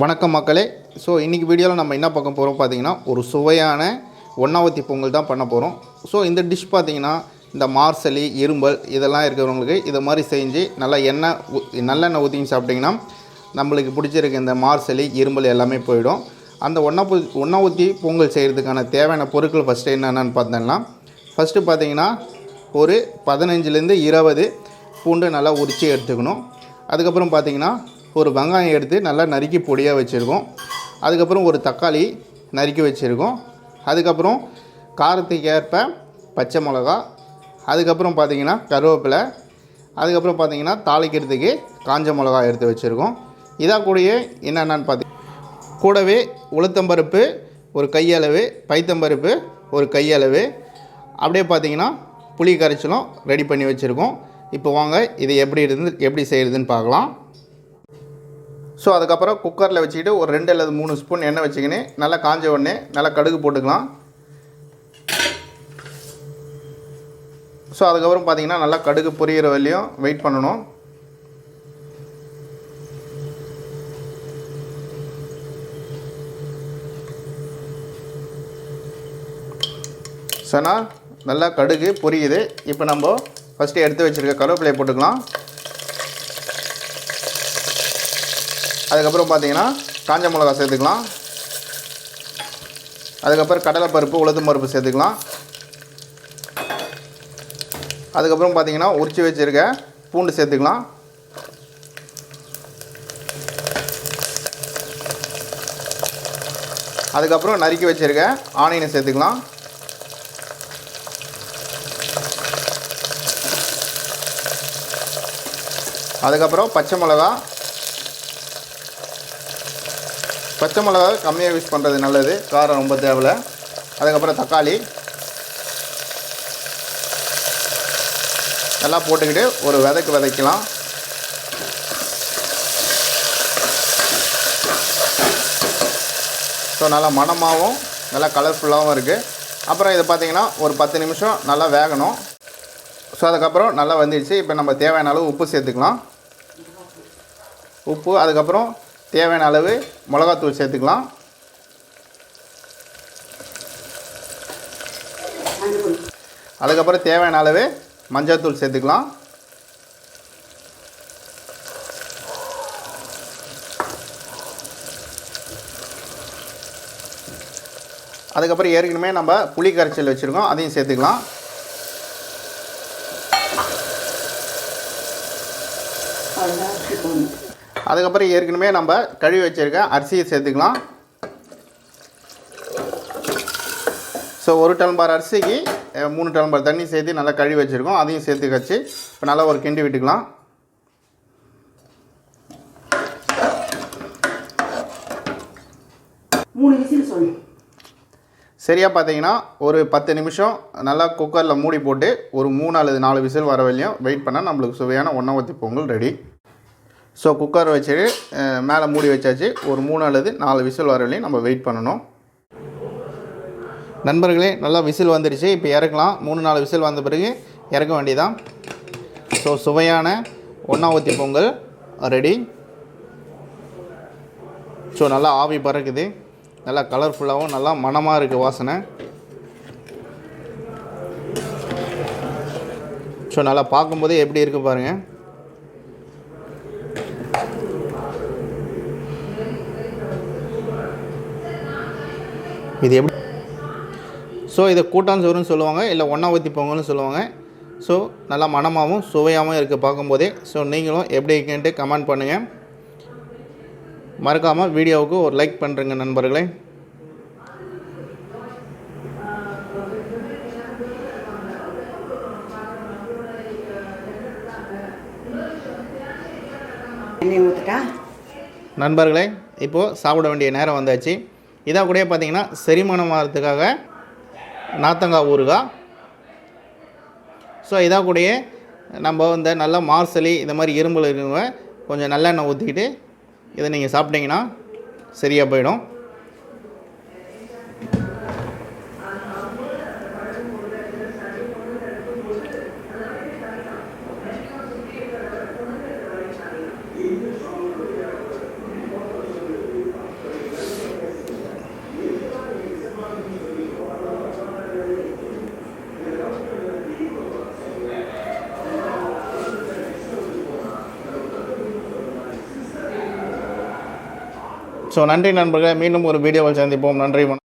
வணக்கம் மக்களே. ஸோ இன்றைக்கி வீடியோவில் நம்ம என்ன பார்க்க போகிறோம் பார்த்தீங்கன்னா ஒரு சுவையான ஒன்றாவத்தி பொங்கல் தான் பண்ண போகிறோம் ஸோ இந்த டிஷ் பார்த்திங்கன்னா இந்த மார்சலி இரும்பல் இதெல்லாம் இருக்கிறவங்களுக்கு இதை மாதிரி செஞ்சு நல்லா எண்ணெய் நல்லெண்ணெய் ஊற்றின்னு சாப்பிட்டிங்கன்னா நம்மளுக்கு பிடிச்சிருக்க இந்த மார்சலி இரும்பல் எல்லாமே போயிடும். அந்த ஒன்றா ஒன்னாவத்தி பொங்கல் செய்கிறதுக்கான தேவையான பொருட்கள் ஃபஸ்ட்டு என்னென்னு பார்த்தோம்னா ஃபஸ்ட்டு பார்த்தீங்கன்னா ஒரு பதினஞ்சுலேருந்து இருபது பூண்டு நல்லா உரித்து எடுத்துக்கணும். அதுக்கப்புறம் பார்த்தீங்கன்னா ஒரு வெங்காயம் எடுத்து நல்லா நறுக்கி பொடியாக வச்சுருக்கோம். அதுக்கப்புறம் ஒரு தக்காளி நறுக்கி வச்சுருக்கோம். அதுக்கப்புறம் காரத்துக்கு ஏற்ப பச்சை மிளகா அதுக்கப்புறம் பார்த்தீங்கன்னா கருவேப்பிலை அதுக்கப்புறம் பார்த்தீங்கன்னா தாளிக்கிறதுக்கு காஞ்ச மிளகா எடுத்து வச்சுருக்கோம். இதாக கூடயே என்னென்னு பார்த்தி கூடவே உளுத்தம்பருப்பு ஒரு கையளவு பைத்தம்பருப்பு ஒரு கையளவு அப்படியே பார்த்தீங்கன்னா புளி கரைச்சலும் ரெடி பண்ணி வச்சுருக்கோம். இப்போ வாங்க இது எப்படி இருந்து எப்படி செய்கிறதுன்னு பார்க்கலாம் ஸோ அதுக்கப்புறம் குக்கரில் வச்சுக்கிட்டு ஒரு ரெண்டு அல்லது மூணு ஸ்பூன் எண்ணெய் வச்சுக்கின்னு நல்லா காஞ்ச உடனே நல்லா கடுகு போட்டுக்கலாம். ஸோ அதுக்கப்புறம் பார்த்தீங்கன்னா நல்லா கடுகு பொரியிற வரையும் வெயிட் பண்ணணும். சனா நல்லா கடுகு பொரியுது. இப்போ நம்ம ஃபஸ்ட்டு எடுத்து வச்சுருக்க கருவேப்பிலையை போட்டுக்கலாம். அதுக்கப்புறம் பார்த்தீங்கன்னா காஞ்ச மிளகா சேர்த்துக்கலாம். அதுக்கப்புறம் கடலைப்பருப்பு உளுத்தம் பருப்பு சேர்த்துக்கலாம். அதுக்கப்புறம் பார்த்தீங்கன்னா உரிச்சு வச்சுருக்க பூண்டு சேர்த்துக்கலாம். அதுக்கப்புறம் நறுக்கி வச்சுருக்க ஆனியனை சேர்த்துக்கலாம். அதுக்கப்புறம் பச்சை மிளகா பச்சை மிளகா கம்மியாக யூஸ் பண்ணுறது நல்லது. காரம் ரொம்ப தேவையில்ல. அதுக்கப்புறம் தக்காளி. நல்லா போட்டுக்கிட்டு ஒரு விதைக்கு விதைக்கலாம். ஸோ நல்லா மணமாகவும் நல்லா கலர்ஃபுல்லாகவும் இருக்குது அப்புறம் இது பார்த்திங்கன்னா ஒரு பத்து நிமிஷம் நல்லா வேகணும். ஸோ அதுக்கப்புறம் நல்லா வந்துடுச்சு இப்போ நம்ம தேவையான அளவு உப்பு சேர்த்துக்கலாம். உப்பு அதுக்கப்புறம் தேவையான அளவு மிளகாத்தூள் சேர்த்துக்கலாம். அதுக்கப்புறம் தேவையான அளவு மஞ்சள்தூள் சேர்த்துக்கலாம். அதுக்கப்புறம் ஏற்கனவே நம்ம புளி கரைச்சல் வச்சுருக்கோம் அதையும் சேர்த்துக்கலாம். அதுக்கப்புறம் ஏற்கனவே நம்ம கழுவி வச்சுருக்க அரிசியை சேர்த்துக்கலாம். ஸோ ஒரு டம்பார் அரிசிக்கு மூணு டம்பார் தண்ணி சேர்த்து நல்லா கழுவி வச்சுருக்கோம். அதையும் சேர்த்து வச்சு இப்போ நல்லா ஒரு கிண்டி விட்டுக்கலாம். சரியாக பார்த்தீங்கன்னா ஒரு பத்து நிமிஷம் நல்லா குக்கரில் மூடி போட்டு ஒரு மூணு அல்லது நாலு விசில் வர வரையும் வெயிட் பண்ணால் நம்மளுக்கு சுவையான ஒன்றவத்தி பொங்கல் ரெடி ஸோ குக்கர் வச்சு மேலே மூடி வச்சாச்சு. ஒரு மூணு அல்லது நாலு விசில் வர வரையும் நம்ம வெயிட் பண்ணணும். நண்பர்களே நல்லா விசில் வந்துடுச்சு இப்போ இறக்கலாம். மூணு நாலு விசில் வந்த பிறகு இறக்க வேண்டியதான் ஸோ சுவையான ஒன்றாவத்தி பொங்கல் ரெடி ஸோ நல்லா ஆவி பறக்குது. நல்லா கலர்ஃபுல்லாகவும் நல்லா மணமாக இருக்குது வாசனை. ஸோ நல்லா பார்க்கும்போதே எப்படி இருக்குது பாருங்கள் இது எப்படி? ஸோ இதை கூட்டாஞ்சோறுன்னு சொல்லுவாங்க இல்லை ஒன்னாவத்தி பொங்கல்னு சொல்லுவாங்க. ஸோ நல்லா மணமாகவும் சுவையாகவும் இருக்குது பார்க்கும்போதே. ஸோ நீங்களும் எப்படி இருக்குன்ட்டு கமெண்ட் பண்ணுங்கள் மறக்காமல் வீடியோவுக்கு ஒரு லைக் பண்ணுறேங்க நண்பர்களே. நண்பர்களே இப்போது சாப்பிட வேண்டிய நேரம் வந்தாச்சு. இதாக கூட பார்த்தீங்கன்னா செரிமானம் ஆகிறதுக்காக நாத்தங்காய் ஊறுகாய் ஸோ இதாக கூடயே நம்ம இந்த நல்ல மார்சலி இந்த மாதிரி இரும்பல் இருக்கவங்க கொஞ்சம் நல்லெண்ணெய் ஊற்றிக்கிட்டு இதை நீங்கள் சாப்பிட்டீங்கன்னா சரியாக போயிடும். ஸோ நன்றி நண்பர்களே. மீண்டும் ஒரு வீடியோவில் சந்திப்போம். நன்றி